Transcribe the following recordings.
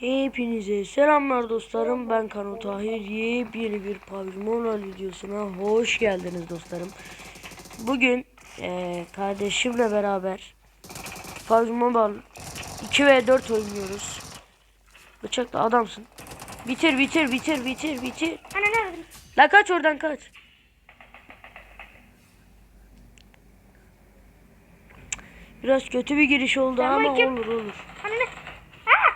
Hepinize selamlar dostlarım. Ben Kano Tahir. Yepyeni bir PUBG Mobile videosuna hoş geldiniz dostlarım. Bugün eee, kardeşimle beraber PUBG Mobile 2 ve 4 oynuyoruz. Bıçakla adamsın. Bitir bitir bitir bitir bitir. Ana? La kaç oradan kaç. Biraz kötü bir giriş oldu ama iki- olur olur.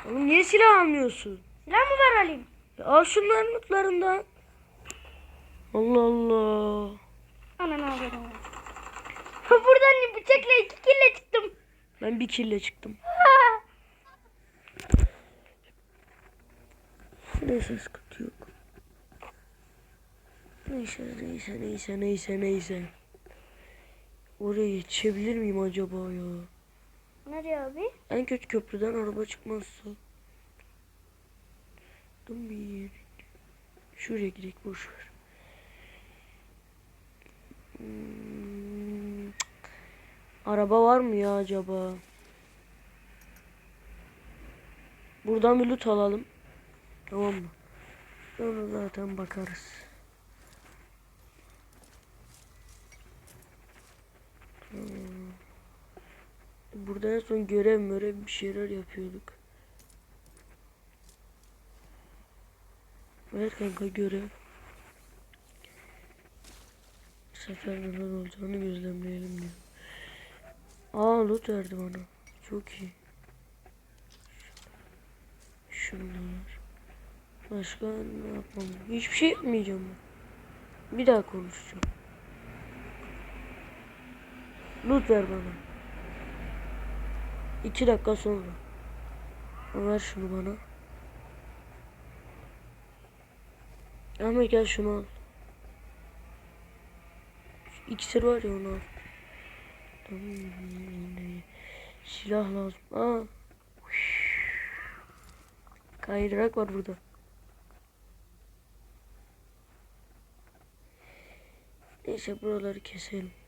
Oğlum niye silah almıyorsun? Silah mı var alayım? Ya al şunların mutlarından. Allah Allah. Ana ne oluyor? Buradan bıçakla iki kille çıktım. Ben bir kille çıktım. Neyse sıkıntı yok. Neyse neyse neyse neyse neyse. Oraya yetişebilir miyim acaba ya? Nereye abi? En kötü köprüden araba çıkmazsa. Dur bir. Şuraya gidelim boş ver. Hmm. Araba var mı ya acaba? Buradan bir loot alalım. Tamam mı? Sonra zaten bakarız. Hmm. Burada en son görev mörev bir şeyler yapıyorduk. Ver kanka görev. Bu sefer neler olacağını gözlemleyelim diyor. Aa loot verdi bana. Çok iyi. Şunlar. Başka ne yapmam? Hiçbir şey yapmayacağım ben. Bir daha konuşacağım. Loot ver bana. İki dakika sonra. Ver şunu bana. Ahmet gel şunu al. Şu İksir var ya onu al. Silah lazım. Aa. Kaydırak var burada. Neyse buraları keselim.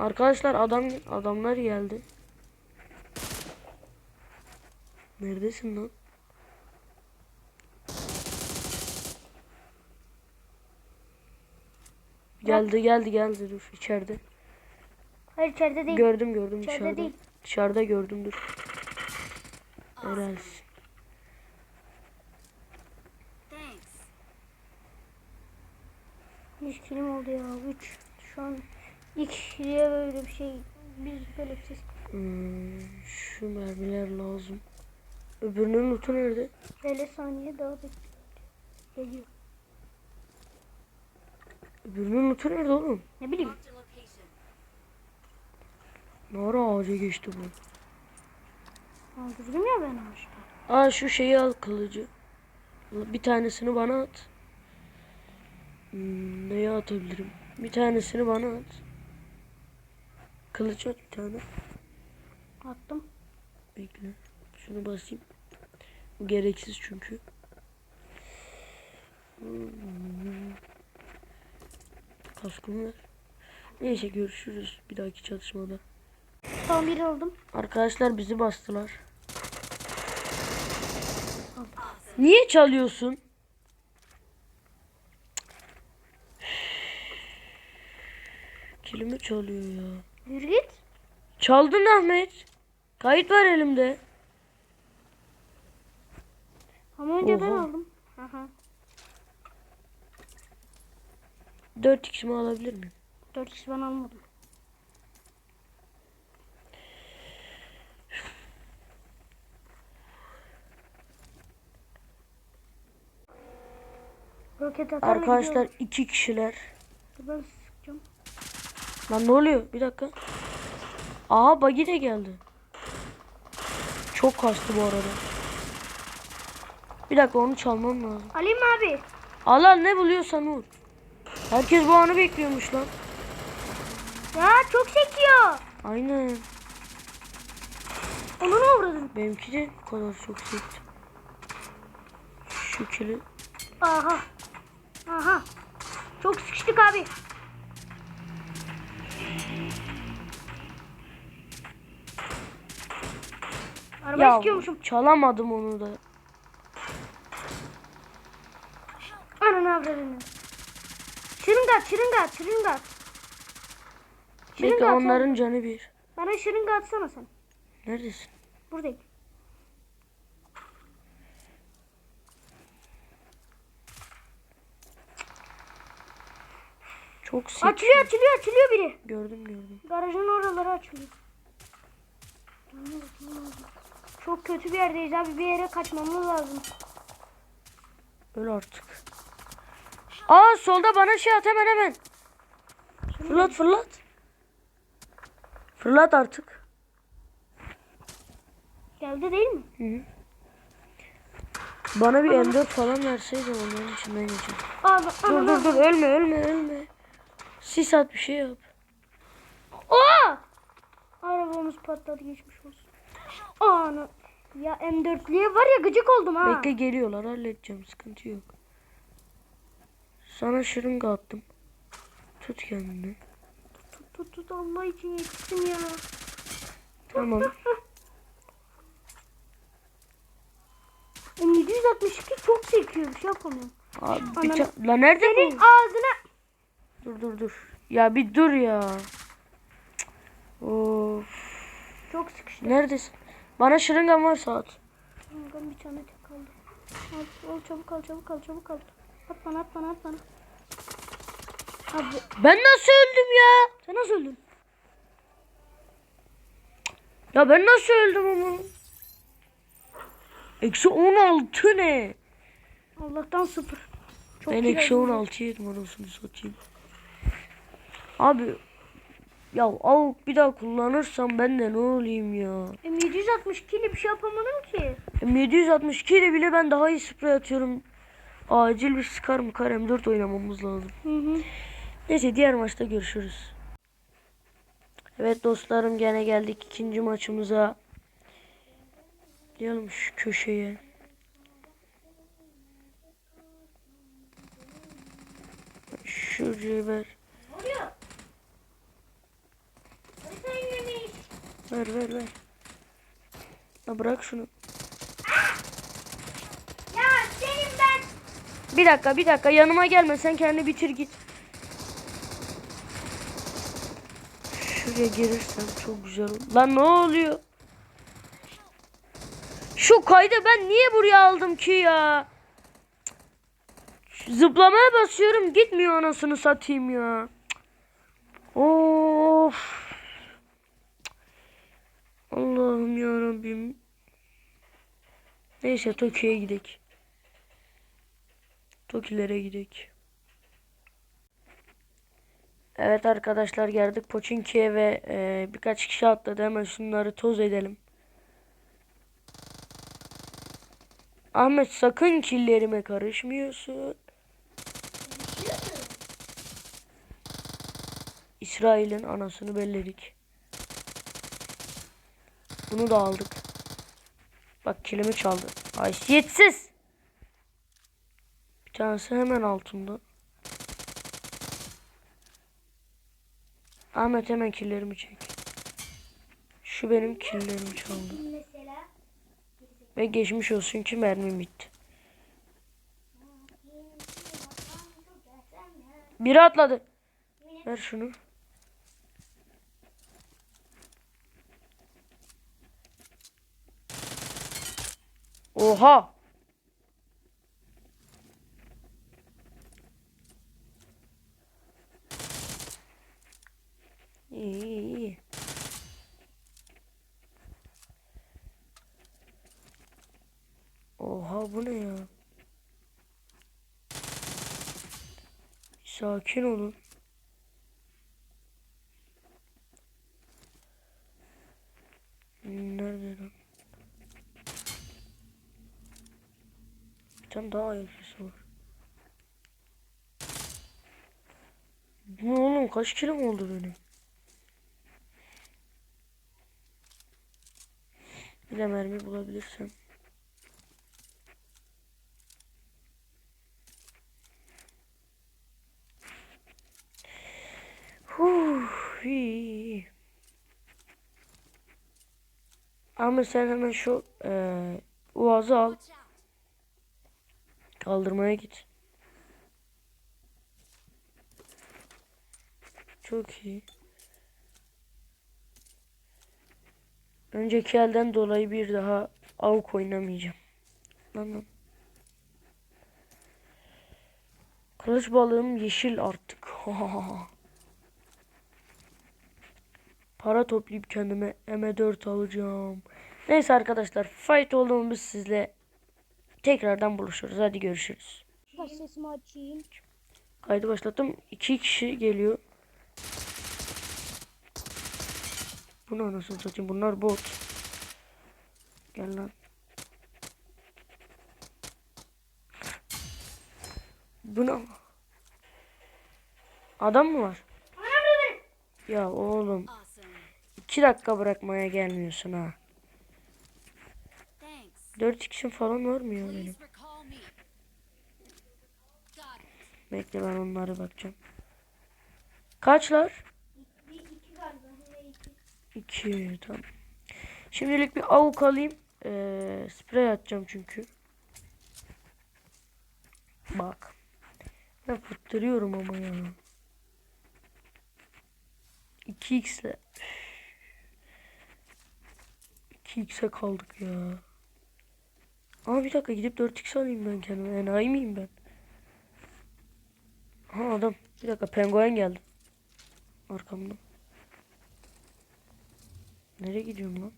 Arkadaşlar adam adamlar geldi. Neredesin lan? Geldi geldi geldi dur içeride. Hayır içeride değil. Gördüm gördüm İçeride dışarıda. değil. Dışarıda gördüm dur. Herhalde. Üç kilim oldu ya. Üç. Şu an ilk kişiye böyle bir şey. Biz böyle bir ses. Hmm, şu mermiler lazım. Öbürünün lootu nerede? 50 saniye daha bekliyor. Geliyor. Öbürünün lootu nerede oğlum? Ne bileyim. Ne ara ağaca geçti bu? Öldürdüm ya ben işte. Aa şu şeyi al kılıcı. Bir tanesini bana at. Hmm, neye atabilirim? Bir tanesini bana at. Kılıç at bir tane. Attım. Bekle. Şunu basayım. Bu gereksiz çünkü. Kaskımı ver. Neyse görüşürüz bir dahaki çatışmada. Son bir oldum. Arkadaşlar bizi bastılar. Niye çalıyorsun? Kilimi çalıyor ya. Yürü git. Çaldın Ahmet. Kayıt var elimde. Ama önce ben Oha. aldım. Aha. 4 x'imi alabilir miyim? 4 kişi ben almadım. Roket Arkadaşlar iki kişiler. Ben. Lan ne oluyor? Bir dakika. Aa buggy de geldi. Çok kastı bu arada. Bir dakika onu çalmam lazım. Alayım mı abi? Al al ne buluyorsan vur. Herkes bu anı bekliyormuş lan. Ya çok sekiyor. Aynen. Onu ne uğradın? Benimki de bu kadar çok sekti. Şu kili. Aha. Aha. Çok sıkıştık abi. Araba Ya istiyormuşum. çalamadım onu da. Ananı avradını. Şırınga at, şırınga at, şırınga at. Bekle Şırınga at. onların canı bir. Bana şırınga atsana sen. Neredesin? Buradayım. Çok sik. Açılıyor, açılıyor, açılıyor biri. Gördüm gördüm. Garajın oraları açılıyor. Çok kötü bir yerdeyiz abi. Bir yere kaçmamız lazım. Öl artık. Aa solda bana şey at hemen hemen. Fırlat fırlat. Fırlat artık. Geldi değil mi? Hı hı. Bana bir M4 falan verseydin onların içinden geçer. Abi, Dur dur dur ölme ölme ölme. Sis at bir şey yap. Aa! Arabamız patladı geçmiş olsun. Ana. Ya M4'lüye var ya gıcık oldum ha. Bekle geliyorlar halledeceğim sıkıntı yok. Sana şırınga attım. Tut kendini. Tut tut tut Allah için yetişsin ya. Tamam. M762 çok sekiyor bir şey yapamıyorum. Abi La nerede Senin bu? ağzına Dur dur dur. Ya bir dur ya. Of. çok sıkıştı. Neredesin? Bana şırıngan varsa at. Kanka bir tane tek kaldı. Al, al çabuk al çabuk al çabuk al. At bana at bana at bana. Abi Ben nasıl öldüm ya? sen nasıl öldün? Ya ben nasıl öldüm ama? Eksi 16 ne? Allah'tan sıfır. Çok ben eksi oldu. 16 yedim anasını satayım. Abi ya avuk bir daha kullanırsam ben de ne olayım ya? M762 ile bir şey yapamadım ki. M762 ile bile ben daha iyi sprey atıyorum. Acil bir Scar mı kar M4 oynamamız lazım. Hı hı. Neyse diğer maçta görüşürüz. Evet dostlarım gene geldik ikinci maçımıza. Diyelim şu köşeye. Şuraya ver. Oluyor. Sen yemiş. Ver ver ver. Ya bırak şunu. Ya senin ben. Bir dakika bir dakika yanıma gelme sen kendi bitir git. Şuraya gelirsem çok güzel olur. Lan ne oluyor? Şu kaydı ben niye buraya aldım ki ya? Zıplamaya basıyorum gitmiyor anasını satayım ya. Of. Allah'ım ya Rabbim. Neyse Tokyo'ya gidelim. Tokilere gidelim. Evet arkadaşlar geldik Poçinki'ye ve e, birkaç kişi atladı. Hemen şunları toz edelim. Ahmet sakın killerime karışmıyorsun. İsrail'in anasını belledik. Bunu da aldık. Bak kilimi çaldı. Haysiyetsiz. Bir tanesi hemen altında. Ahmet hemen killerimi çek. Şu benim killerimi çaldı. Ve geçmiş olsun ki mermim bitti. Biri atladı. Ver şunu. Oha. İyi iyi. Oha bu ne ya? Sakin olun. Nerede lan? Tane daha ayak sesi var. Bu oğlum kaç kilim oldu benim? Bir de mermi bulabilirsem. Huh, iyi, iyi. Ama sen hemen şu eee uazı al. Kaldırmaya git. Çok iyi. Önceki elden dolayı bir daha avuk oynamayacağım. Lan. Kılıç balığım yeşil artık. Para toplayıp kendime M4 alacağım. Neyse arkadaşlar fight olduğumuz sizle tekrardan buluşuruz. Hadi görüşürüz. Baş sesimi açayım. Kaydı başlattım. İki kişi geliyor. Bunu anasını satayım. Bunlar bot. Gel lan. Bu ne? Adam mı var? Ya oğlum. İki dakika bırakmaya gelmiyorsun ha. Thanks. 4 x'im falan var mı ya benim? Bekle ben onlara bakacağım. Kaçlar? Bir iki galiba. He, iki. 2 tamam. Şimdilik bir avuk alayım. Ee, sprey atacağım çünkü. Bak. Ben fıttırıyorum ama ya. 2x ile 2x'e kaldık ya. Aa bir dakika gidip 4x alayım ben kendime. Enayi miyim ben? Ha adam. Bir dakika penguen geldi. Arkamda. Nereye gidiyorum lan?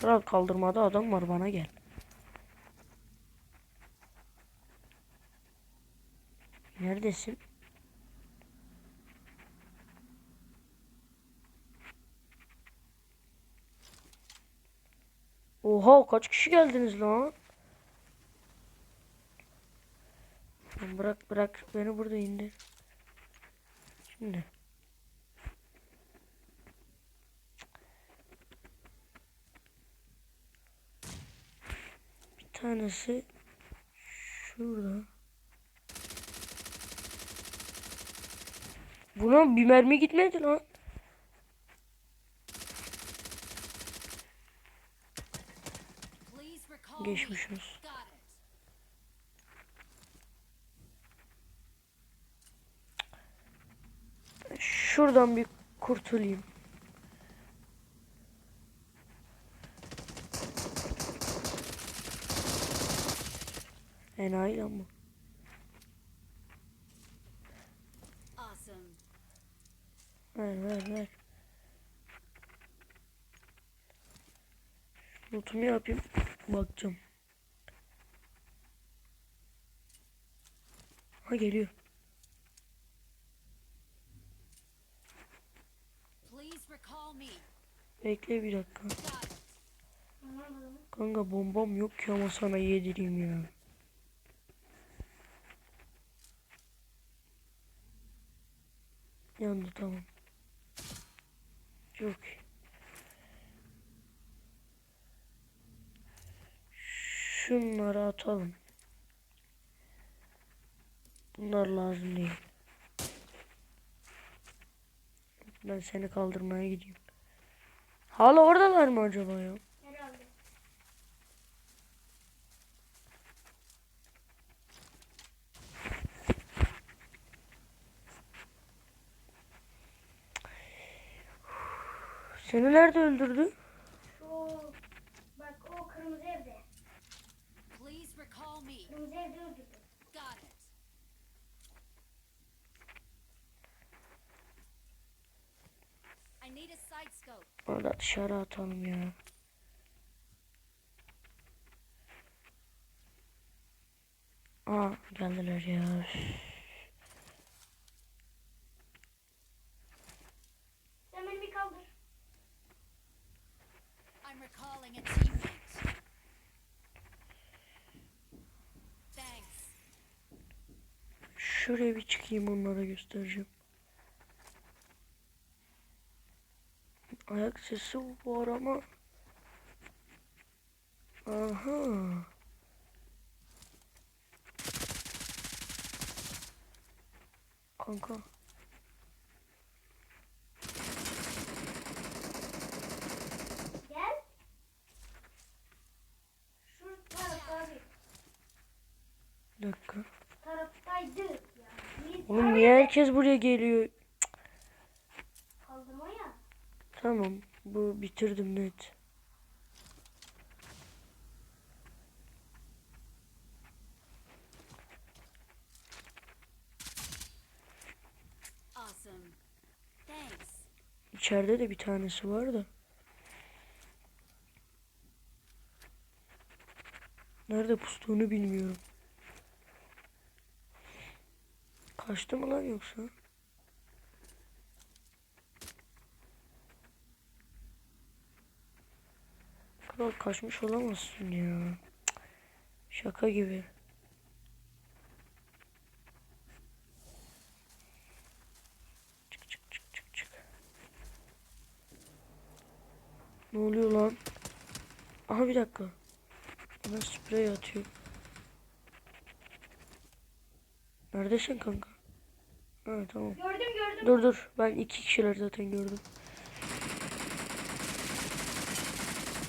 Kral kaldırmada adam var bana gel. Neredesin? Oha kaç kişi geldiniz lan? Bırak bırak beni burada indir. Şimdi. Bir tanesi şurada. Buna bir mermi gitmedi lan. Geçmiş olsun. Şuradan bir kurtulayım. Enayi. Awesome. Ver ver ver. Notumu yapayım. Bakacağım. Ha geliyor. Bekle bir dakika. Kanka bombam yok ki ama sana yedireyim ya. Yandı tamam. Çok iyi. Şunları atalım. Bunlar lazım değil. Ben seni kaldırmaya gideyim. Hala oradalar mı acaba ya? Herhalde. Seni nerede öldürdü? Şu bak o kırmızı evde. Recall me. Got it. I need a sight scope. Da dışarı atalım ya. Aa geldiler ya. Beni bir kaldır. I'm recalling a. Thanks. Şuraya bir çıkayım onlara göstereceğim. Ayak sesi var ama. Aha. Kanka. Niye herkes buraya geliyor? Kaldırma ya. Tamam. Bu bitirdim net. İçeride de bir tanesi var da. Nerede pustuğunu bilmiyorum. Kaçtı mı lan yoksa? Kral kaçmış olamazsın ya. Şaka gibi. Çık çık çık çık çık. Ne oluyor lan? Aha bir dakika. Bana sprey atıyor. Neredesin kanka? Ha tamam. Gördüm gördüm. Dur dur. Ben iki kişiler zaten gördüm.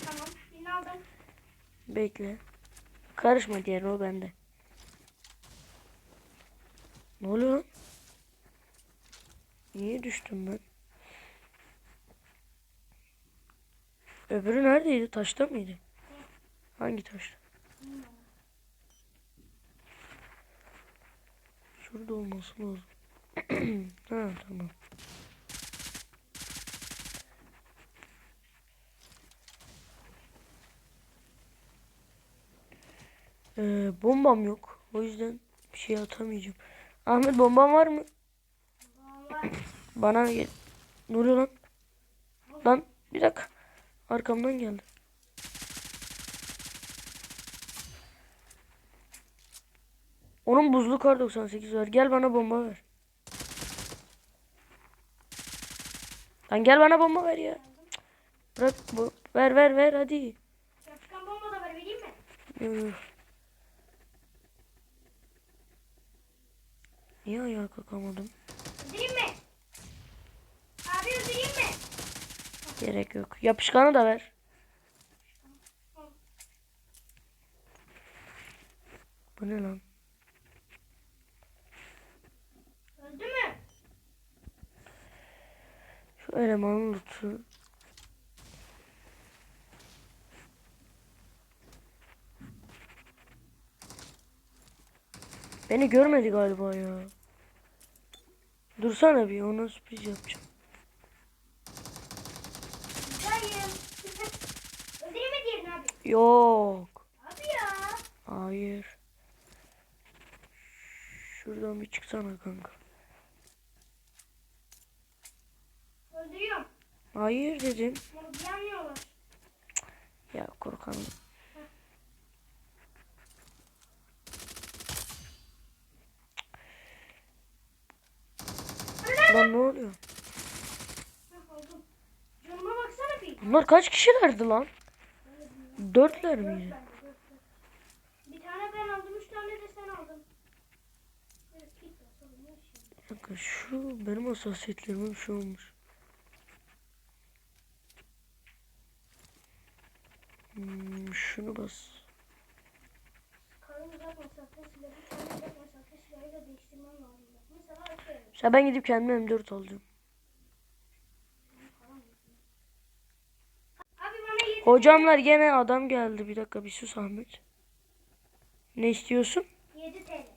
Tamam. Birini aldım. Bekle. Karışma diğer o bende. Ne oluyor lan? Niye düştüm ben? Öbürü neredeydi? Taşta mıydı? Hangi taşta? Şurada olması lazım. ha tamam. Ee, bombam yok. O yüzden bir şey atamayacağım. Ahmet bomban var mı? Var. Bana gel. Ne oluyor lan? Lan bir dakika. Arkamdan geldi. Onun buzlu kar 98 var. Gel bana bomba ver. Lan gel bana bomba ver ya. Bırak bu. Ver ver ver hadi. Yapışkan bomba da var vereyim mi? Niye ayağa kalkamadım? Öldüreyim mi? Abi öldüreyim mi? Gerek yok. Yapışkanı da ver. Bu ne lan? Elemanın lütfu. Beni görmedi galiba ya. Dursana bir ona sürpriz yapacağım. Abi? Yok. Abi ya. Hayır. Şuradan bir çıksana kanka. Öldürüyorum. Hayır dedim. Beğenmiyorlar. Ya korkanım. Lan ne oluyor? Heh, aldım. Canıma baksana bir. Bunlar kaç kişilerdi lan? Dörtler miydi? Bir tane ben aldım, üç tane de sen aldın. Dakika şu benim hassasiyetlerime bir şey olmuş. Hmm, şunu bas. Mesela ben gidip kendime M4 alacağım. Hocamlar gene adam geldi. Bir dakika bir sus Ahmet. Ne istiyorsun? 7 TL.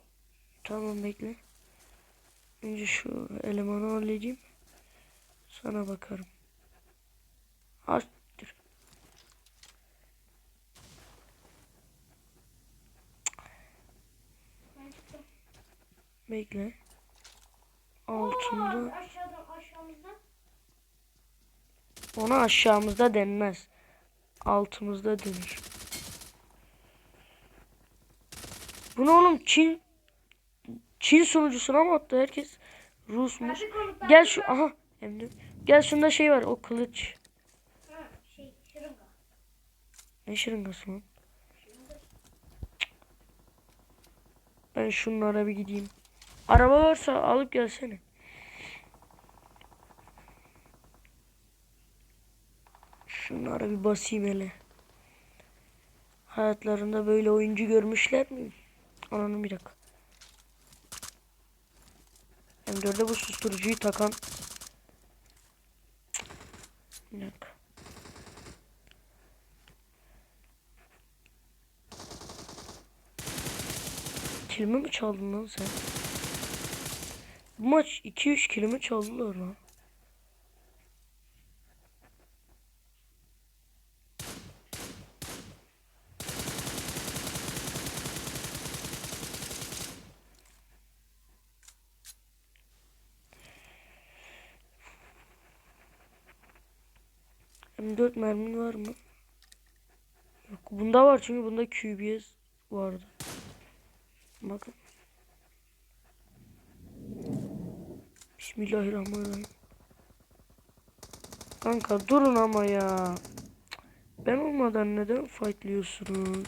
Tamam bekle. Önce şu elemanı halledeyim. Sana bakarım. Astır. Bekle. Altında. aşağımızda. Ona aşağımızda denmez. Altımızda denir. Bu ne oğlum Çin Çin sunucusuna mı attı herkes? Abi konuklar. Gel şu aha hem Gel şunda şey var o kılıç. Ha, şey, şırınga. Ne şırıngası lan? Ben şunlara bir gideyim. Araba varsa alıp gelsene. Şunlara bir basayım hele. Hayatlarında böyle oyuncu görmüşler mi? Ananı bir dakika. M4'e bu susturucuyu takan. Bir dakika. Kilimi mi çaldın lan sen? Bu maç 2-3 kilimi çaldılar lan. M4 mermin var mı? Yok. Bunda var çünkü bunda QBS vardı. Bakın. Bismillahirrahmanirrahim. Kanka durun ama ya. Ben olmadan neden fightlıyorsunuz?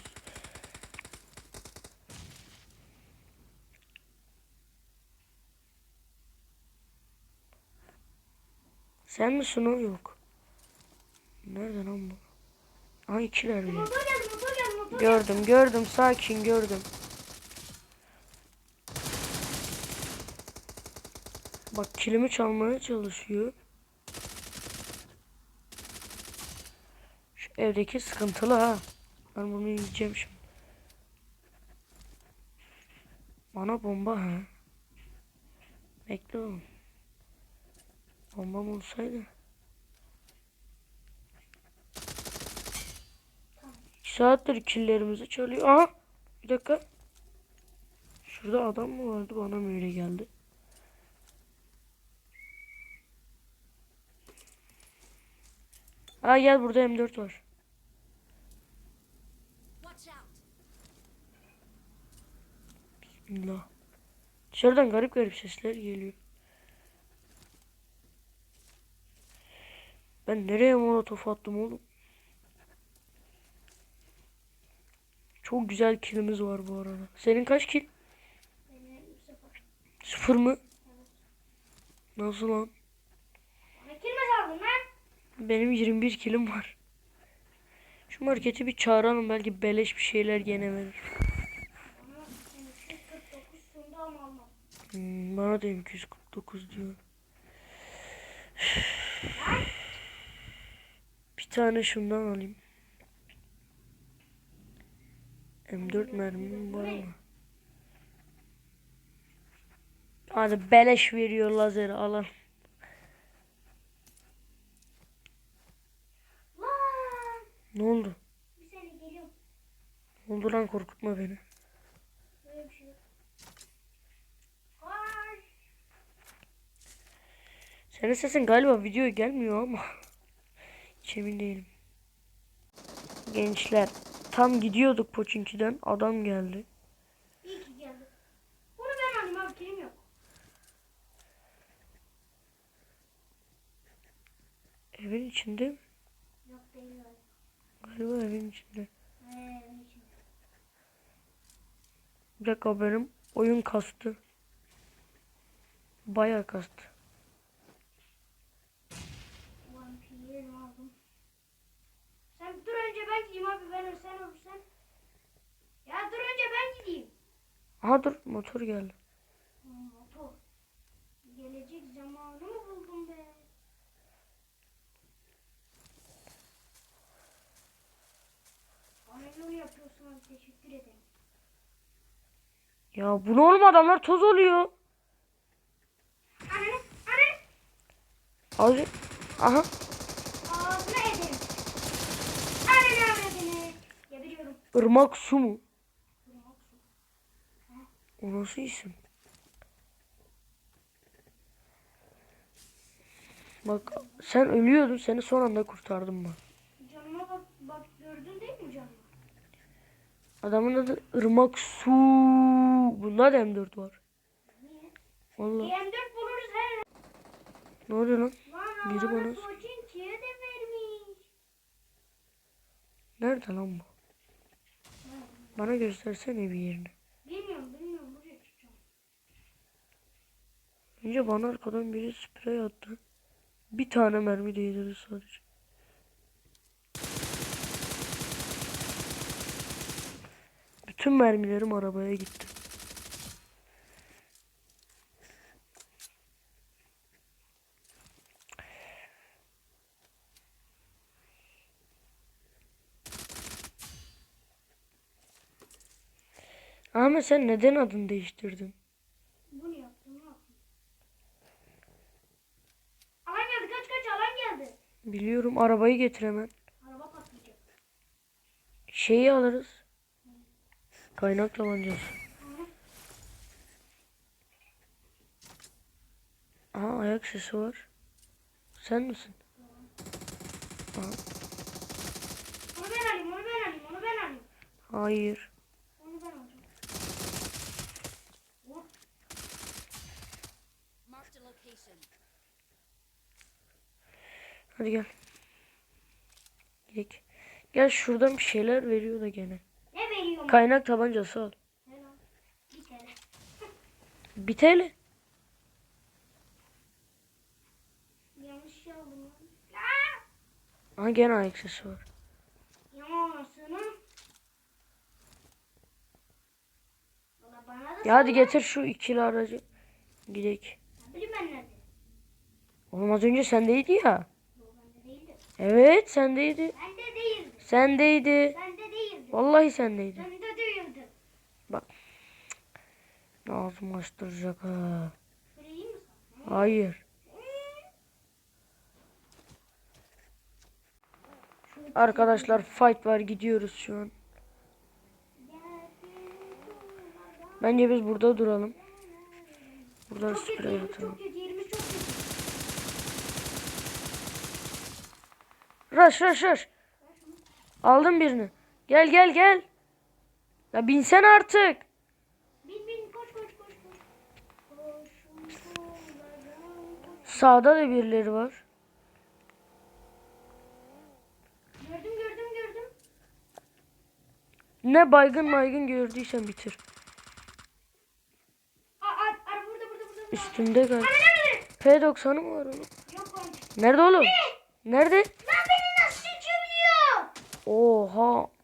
Sen misin o yok? Nerede lan bu? Aha ikiler mi? Gördüm gördüm sakin gördüm. Bak kilimi çalmaya çalışıyor. Şu evdeki sıkıntılı ha. Ben bunu yiyeceğim şimdi. Bana bomba ha. Bekle oğlum. Bombam olsaydı. İki saattir killerimizi çalıyor. Aha. Bir dakika. Şurada adam mı vardı? Bana mı öyle geldi? Ha gel burada M4 var. Bismillah. Dışarıdan garip garip sesler geliyor. Ben nereye molotof attım oğlum? Çok güzel killimiz var bu arada. Senin kaç? Benim sıfır. Sıfır mı? Nasıl lan? Bana kill mi saldın lan? Benim 21 kilim var. Şu marketi bir çağıralım belki beleş bir şeyler gene verir. Bana 249 sundu ama almadım. Hmm, bana da 249 diyor. Bir tane şundan alayım. M4 mermim var mı? Hadi beleş veriyor lazeri alalım. Lan. Ne oldu? Bir saniye geliyorum. Ne oldu lan korkutma beni. Böyle bir şey yok. Ay. Senin sesin galiba videoya gelmiyor ama. Hiç emin değilim. Gençler tam gidiyorduk Poçinki'den adam geldi. İyi ki geldi. Bunu ben alayım abi kilim yok. Evin içinde mi? Galiba evin içinde. Bir dakika benim oyun kastı. Bayağı kastı. Sen dur önce ben gideyim abi ben sen olursan. Ya dur önce ben gideyim. Aha dur motor geldi. Motor. Gelecek Hayırlı yapıyorsun abi teşekkür ederim. Ya bu ne oğlum adamlar toz oluyor. Ananı ananı Azıcık. Aha. ağzına ederim. Ananı avradını. Geberiyorum. ırmak su mu? O nasıl isim? Bak sen ölüyordun seni son anda kurtardım ben. Canıma bak bak gördün değil mi? Adamın adı ırmak su. Bunda da M4 var. Niye? Vallahi. M4 buluruz her. Ne oluyor lan? Biri bana-. Nerede lan bu? Bana göstersene bir yerini. Bilmiyorum bilmiyorum buraya tutacağım. Önce bana arkadan biri sprey attı. Bir tane mermi değdirdi sadece. Tüm mermilerim arabaya gitti. Ama sen neden adını değiştirdin? Bunu yaptım, ne yaptım? Alan geldi, kaç kaç alan geldi. Biliyorum, arabayı getir hemen. Araba patlayacak. Şeyi alırız. Kaynak tabancası. Aha ayak sesi var. Sen misin? Onu ben alayım onu ben alayım onu ben alayım. Hayır. Onu. Hadi gel. Gidelim. Gel şuradan bir şeyler veriyor da gene. Veriyorum? Kaynak tabancası al. Bir TL. Yanlış şey aldım. Aha gene ayak sesi var. Ya hadi getir şu ikili aracı. Ben nerede? Oğlum az önce sendeydi ya. Yok. Evet sendeydi. Bende değildi. Sendeydi. Vallahi sendeydi. Bende değildi. Ağzımı açtıracak ha. Hayır. Arkadaşlar fight var gidiyoruz şu an. Bence biz burada duralım. Burada Çok kötü, sprey atalım. Rush rush rush. Aldım birini. Gel gel gel. Ya binsen artık. Bin bin koş koş koş koş. Sağda da birileri var. Gördüm gördüm gördüm. Ne baygın baygın gördüysen bitir. Aa, aa, burada burada burada. Üstünde nerede? P90'ı mı var? Yok oğlum. Nerede oğlum? Nerede? Lan beni nasıl çekebiliyor? Oha.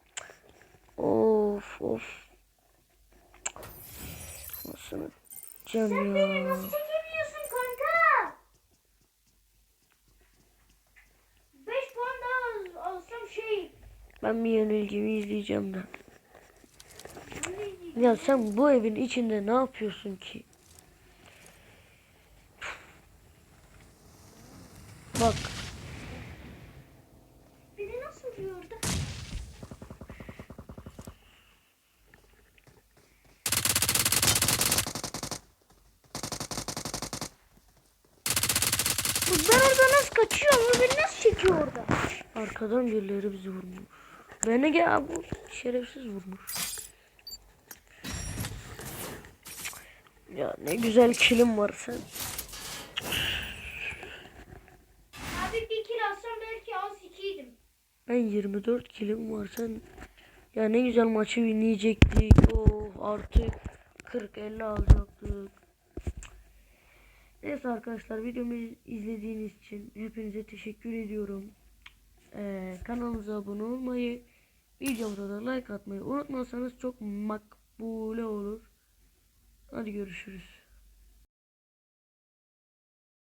Of. Nasıl Beni ya. nasıl çekebiliyorsun kanka? 5 puan daha al- alsam şey. Ben bir yenilgimi izleyeceğim ben. Ya sen bu evin içinde ne yapıyorsun ki? Bak. Beni nasıl vuruyor orada? Ben kaçıyorum? O beni nasıl çekiyor orada? Arkadan birileri bizi vurmuş. Beni gel bu şerefsiz vurmuş. Ya ne güzel kilim var sen. Abi bir kill alsam belki az ikiydim. Ben 24 kilim var sen. Ya ne güzel maçı winleyecektik. Oh artık 40-50 alacaktık. Neyse arkadaşlar videomu izlediğiniz için hepinize teşekkür ediyorum. Ee, kanalımıza abone olmayı, videomuza da like atmayı unutmazsanız çok makbule olur. Hadi görüşürüz.